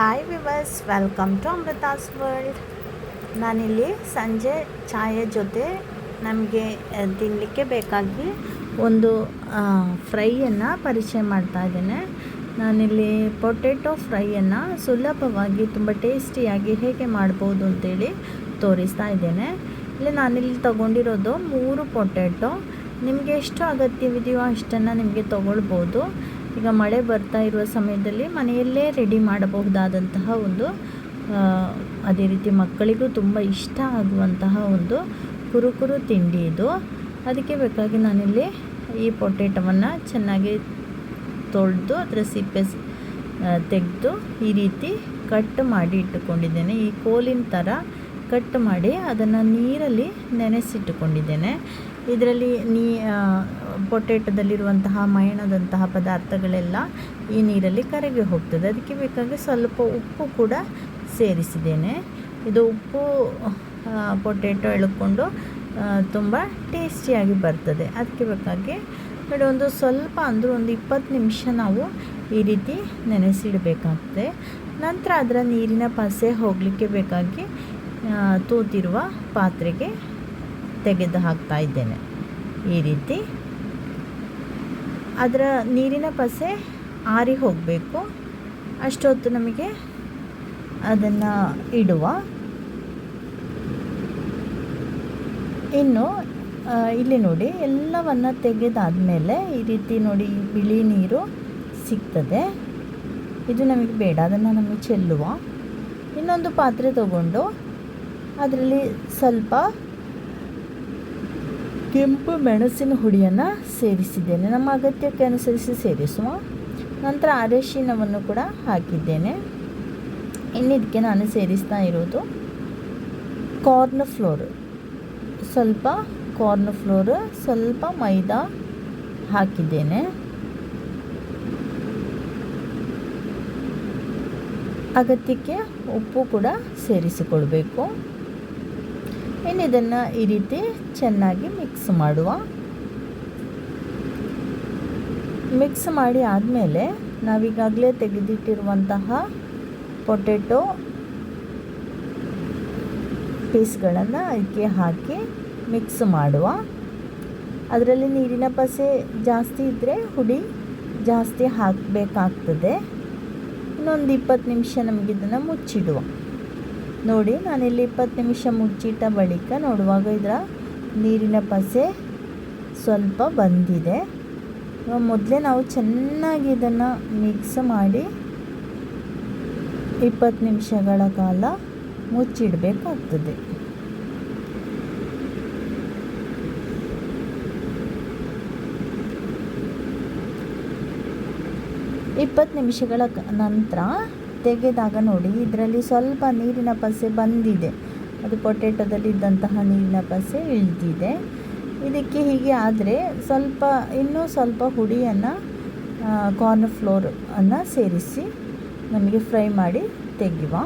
Hi viewers welcome to Amrutha's world ನಾನಿಲ್ಲಿ ಸಂಜೆ ಚಾಯ ಜೊತೆ ನಮಗೆ ತಿನ್ನಲಿಕ್ಕೆ ಬೇಕಾಗಿ ಒಂದು ಫ್ರೈಯನ್ನು ಪರಿಚಯ ಮಾಡ್ತಾ ಇದ್ದೇನೆ. ನಾನಿಲ್ಲಿ ಪೊಟೆಟೊ ಫ್ರೈಯನ್ನು ಸುಲಭವಾಗಿ ತುಂಬ ಟೇಸ್ಟಿಯಾಗಿ ಹೇಗೆ ಮಾಡ್ಬೋದು ಅಂತೇಳಿ ತೋರಿಸ್ತಾ ಇದ್ದೇನೆ. ಇಲ್ಲಿ ನಾನಿಲ್ಲಿ ತಗೊಂಡಿರೋದು ಮೂರು ಪೊಟೆಟೊ. ನಿಮಗೆ ಎಷ್ಟು ಅಗತ್ಯವಿದೆಯೋ ಅಷ್ಟನ್ನು ನಿಮಗೆ ತೊಗೊಳ್ಬೋದು. ಈಗ ಮಳೆ ಬರ್ತಾ ಇರುವ ಸಮಯದಲ್ಲಿ ಮನೆಯಲ್ಲೇ ರೆಡಿ ಮಾಡಬಹುದಾದಂತಹ ಒಂದು ಅದೇ ರೀತಿ ಮಕ್ಕಳಿಗೂ ತುಂಬ ಇಷ್ಟ ಆಗುವಂತಹ ಒಂದು ಕುರುಕುರು ತಿಂಡಿ ಇದು. ಅದಕ್ಕೆ ಬೇಕಾಗಿ ನಾನಿಲ್ಲಿ ಈ ಪೊಟೆಟೊವನ್ನು ಚೆನ್ನಾಗಿ ತೊಳೆದು, ಅದರ ಸಿಪ್ಪೆ ತೆಗೆದು ಈ ರೀತಿ ಕಟ್ ಮಾಡಿ ಇಟ್ಟುಕೊಂಡಿದ್ದೇನೆ. ಈ ಕೋಲಿನ ಥರ ಕಟ್ ಮಾಡಿ ಅದನ್ನು ನೀರಲ್ಲಿ ನೆನೆಸಿಟ್ಟುಕೊಂಡಿದ್ದೇನೆ. ಇದರಲ್ಲಿ ನೀ ಪೊಟೆಟೊದಲ್ಲಿರುವಂತಹ ಮಯಣದಂತಹ ಪದಾರ್ಥಗಳೆಲ್ಲ ಈ ನೀರಲ್ಲಿ ಕರಗಿ ಹೋಗ್ತದೆ. ಅದಕ್ಕೆ ಬೇಕಾಗಿ ಸ್ವಲ್ಪ ಉಪ್ಪು ಕೂಡ ಸೇರಿಸಿದ್ದೇನೆ. ಇದು ಉಪ್ಪು ಪೊಟೇಟೊ ಎಳ್ಕೊಂಡು ತುಂಬ ಟೇಸ್ಟಿಯಾಗಿ ಬರ್ತದೆ. ಅದಕ್ಕೆ ಬೇಕಾಗಿ ನೋಡಿ, ಒಂದು ಸ್ವಲ್ಪ ಅಂದರೂ ಒಂದು ಇಪ್ಪತ್ತು ನಿಮಿಷ ನಾವು ಈ ರೀತಿ ನೆನೆಸಿಡಬೇಕಾಗ್ತದೆ. ನಂತರ ಅದರ ನೀರಿನ ಪಸೆ ಹೋಗಲಿಕ್ಕೆ ಬೇಕಾಗಿ ತೂತಿರುವ ಪಾತ್ರೆಗೆ ತೆಗೆದು ಹಾಕ್ತಾ ಇದ್ದೇನೆ. ಈ ರೀತಿ ಅದರ ನೀರಿನ ಪಸೆ ಆರಿ ಹೋಗಬೇಕು. ಅಷ್ಟೊತ್ತು ನಮಗೆ ಅದನ್ನು ಇಡುವ. ಇನ್ನು ಇಲ್ಲಿ ನೋಡಿ, ಎಲ್ಲವನ್ನು ತೆಗೆದಾದಮೇಲೆ ಈ ರೀತಿ ನೋಡಿ ಬಿಳಿ ನೀರು ಸಿಗ್ತದೆ. ಇದು ನಮಗೆ ಬೇಡ, ಅದನ್ನು ನಮಗೆ ಚೆಲ್ಲುವ. ಇನ್ನೊಂದು ಪಾತ್ರೆ ತಗೊಂಡು, ಅದರಲ್ಲಿ ಸ್ವಲ್ಪ ಕೆಂಪು ಮೆಣಸಿನ ಹುಡಿಯನ್ನು ಸೇರಿಸಿದ್ದೇನೆ ನಮ್ಮ ಅಗತ್ಯಕ್ಕೆ ಅನುಸರಿಸಿ ಸೇರಿಸುವ ನಂತರ ಅರಶಿನವನ್ನು ಕೂಡ ಹಾಕಿದ್ದೇನೆ. ಇನ್ನು ಇದಕ್ಕೆ ನಾನು ಸೇರಿಸ್ತಾ ಇರೋದು ಕಾರ್ನ್ ಫ್ಲೋರ್ ಸ್ವಲ್ಪ ಕಾರ್ನ್ ಫ್ಲೋರ್ ಸ್ವಲ್ಪ ಮೈದಾ ಹಾಕಿದ್ದೇನೆ. ಅಗತ್ಯಕ್ಕೆ ಉಪ್ಪು ಕೂಡ ಸೇರಿಸಿಕೊಳ್ಬೇಕು. ಇನ್ನು ಇದನ್ನು ಈ ರೀತಿ ಚೆನ್ನಾಗಿ ಮಿಕ್ಸ್ ಮಾಡುವ. ಮಿಕ್ಸ್ ಮಾಡಿ ಆದಮೇಲೆ ನಾವೀಗಾಗಲೇ ತೆಗೆದಿಟ್ಟಿರುವಂತಹ ಪೊಟೆಟೊ ಪೀಸ್ಗಳನ್ನು ಅದಕ್ಕೆ ಹಾಕಿ ಮಿಕ್ಸ್ ಮಾಡುವ. ಅದರಲ್ಲಿ ನೀರಿನ ಪಸೆ ಜಾಸ್ತಿ ಇದ್ದರೆ ಹುಡಿ ಜಾಸ್ತಿ ಹಾಕಬೇಕಾಗ್ತದೆ. ಇನ್ನೊಂದು ಇಪ್ಪತ್ತು ನಿಮಿಷ ನಮಗಿದನ್ನು ಮುಚ್ಚಿಡುವ. ನೋಡಿ, ನಾನಿಲ್ಲಿ ಇಪ್ಪತ್ತು ನಿಮಿಷ ಮುಚ್ಚಿಟ್ಟ ಬಳಿಕ ನೋಡುವಾಗ ಇದರ ನೀರಿನ ಪಸೆ ಸ್ವಲ್ಪ ಬಂದಿದೆ. ಮೊದಲೇ ನಾವು ಚೆನ್ನಾಗಿ ಇದನ್ನು ಮಿಕ್ಸ್ ಮಾಡಿ ಇಪ್ಪತ್ತು ನಿಮಿಷಗಳ ಕಾಲ ಮುಚ್ಚಿಡಬೇಕಾಗ್ತದೆ. ಇಪ್ಪತ್ತು ನಿಮಿಷಗಳ ನಂತರ ತೆಗೆದಾಗ ನೋಡಿ, ಇದರಲ್ಲಿ ಸ್ವಲ್ಪ ನೀರಿನ ಪಸೆ ಬಂದಿದೆ. ಅದು ಪೊಟೆಟೊದಲ್ಲಿ ಇದ್ದಂತಹ ನೀರಿನ ಪಸೆ ಇಳಿದಿದೆ. ಇದಕ್ಕೆ ಹೀಗೆ ಆದರೆ ಸ್ವಲ್ಪ, ಇನ್ನೂ ಸ್ವಲ್ಪ ಹುಡಿಯನ್ನು ಕಾರ್ನ್ ಫ್ಲೋರ್ ಅನ್ನು ಸೇರಿಸಿ ನಮಗೆ ಫ್ರೈ ಮಾಡಿ ತೆಗೆಯುವ.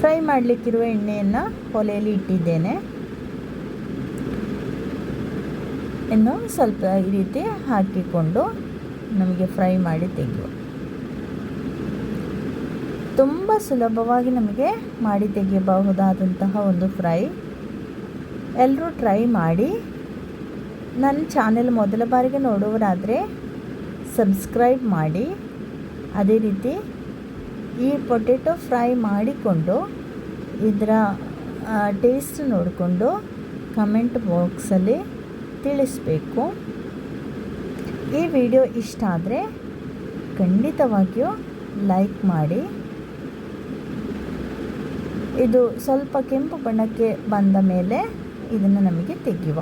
ಫ್ರೈ ಮಾಡಲಿಕ್ಕಿರುವ ಎಣ್ಣೆಯನ್ನು ಒಲೆಯಲ್ಲಿ ಇಟ್ಟಿದ್ದೇನೆ. ಇನ್ನು ಸ್ವಲ್ಪ ಈ ರೀತಿ ಹಾಕಿಕೊಂಡು ನಮಗೆ ಫ್ರೈ ಮಾಡಿ ತೆಗೆಯುವ. ತುಂಬ ಸುಲಭವಾಗಿ ನಮಗೆ ಮಾಡಿ ತೆಗೆಯಬಹುದಾದಂತಹ ಒಂದು ಫ್ರೈ. ಎಲ್ಲರೂ ಟ್ರೈ ಮಾಡಿ. ನನ್ನ ಚಾನೆಲ್ ಮೊದಲ ಬಾರಿಗೆ ನೋಡುವರಾದರೆ ಸಬ್ಸ್ಕ್ರೈಬ್ ಮಾಡಿ. ಅದೇ ರೀತಿ ಈ ಪೊಟೆಟೊ ಫ್ರೈ ಮಾಡಿಕೊಂಡು ಇದರ ಟೇಸ್ಟ್ ನೋಡಿಕೊಂಡು ಕಮೆಂಟ್ ಬಾಕ್ಸಲ್ಲಿ ತಿಳಿಸಬೇಕು. ಈ ವಿಡಿಯೋ ಇಷ್ಟ ಆದರೆ ಖಂಡಿತವಾಗಿಯೂ ಲೈಕ್ ಮಾಡಿ. ಇದು ಸ್ವಲ್ಪ ಕೆಂಪು ಬಣ್ಣಕ್ಕೆ ಬಂದ ಮೇಲೆ ಇದನ್ನು ನಮಗೆ ತೆಗೆಯುವ.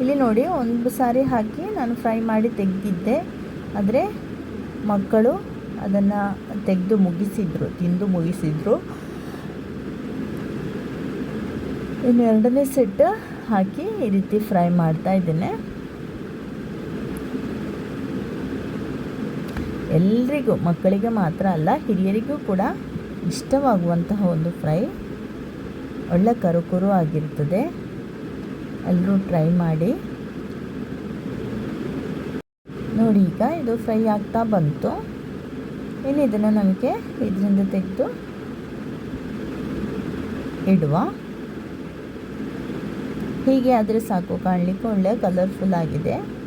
ಇಲ್ಲಿ ನೋಡಿ, ಒಂದು ಸಾರಿ ಹಾಕಿ ನಾನು ಫ್ರೈ ಮಾಡಿ ತೆಗೆದಿದ್ದೆ. ಆದರೆ ಮಕ್ಕಳು ಅದನ್ನು ತೆಗೆದು ಮುಗಿಸಿದ್ರು, ತಿಂದು ಮುಗಿಸಿದ್ರು. ಇನ್ನು ಎರಡನೇ ಸೆಟ್ ಹಾಕಿ ಈ ರೀತಿ ಫ್ರೈ ಮಾಡ್ತಾ ಇದ್ದೇನೆ. ಎಲ್ರಿಗೂ, ಮಕ್ಕಳಿಗೆ ಮಾತ್ರ ಅಲ್ಲ, ಹಿರಿಯರಿಗೂ ಕೂಡ ಇಷ್ಟವಾಗುವಂತಹ ಒಂದು ಫ್ರೈ ಒಳ್ಳೆ ಕರುಕುರು ಆಗಿರ್ತದೆ. ಎಲ್ಲರೂ ಟ್ರೈ ಮಾಡಿ. ನೋಡಿ ಈಗ ಇದು ಫ್ರೈ ಆಗ್ತಾ ಬಂತು. ಇನ್ನು ಇದನ್ನು ನಮಗೆ ಇದರಿಂದ ತೆಗೆದು ಇಡುವ. ಹೀಗೆ ಆದರೆ ಸಾಕು, ಕಾಣಲಿಕ್ಕೆ ಒಳ್ಳೆ ಕಲರ್ಫುಲ್ ಆಗಿದೆ.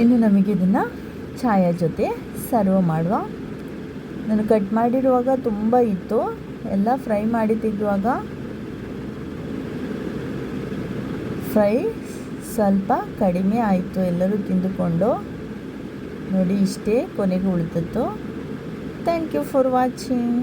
ಇನ್ನು ನಮಗೆ ಇದನ್ನು ಚಾಯ ಜೊತೆ ಸರ್ವ್ ಮಾಡುವ. ನಾನು ಕಟ್ ಮಾಡಿರುವಾಗ ತುಂಬ ಇತ್ತು. ಎಲ್ಲ ಫ್ರೈ ಮಾಡಿ ತೆಗೆಯುವಾಗ ಫ್ರೈ ಸ್ವಲ್ಪ ಕಡಿಮೆ ಆಯಿತು ಎಲ್ಲರೂ ತಿಂದುಕೊಂಡು. ನೋಡಿ ಇಷ್ಟೇ ಕೊನೆಗೆ ಉಳಿದಿತ್ತು ಥ್ಯಾಂಕ್ ಯು ಫಾರ್ ವಾಚಿಂಗ್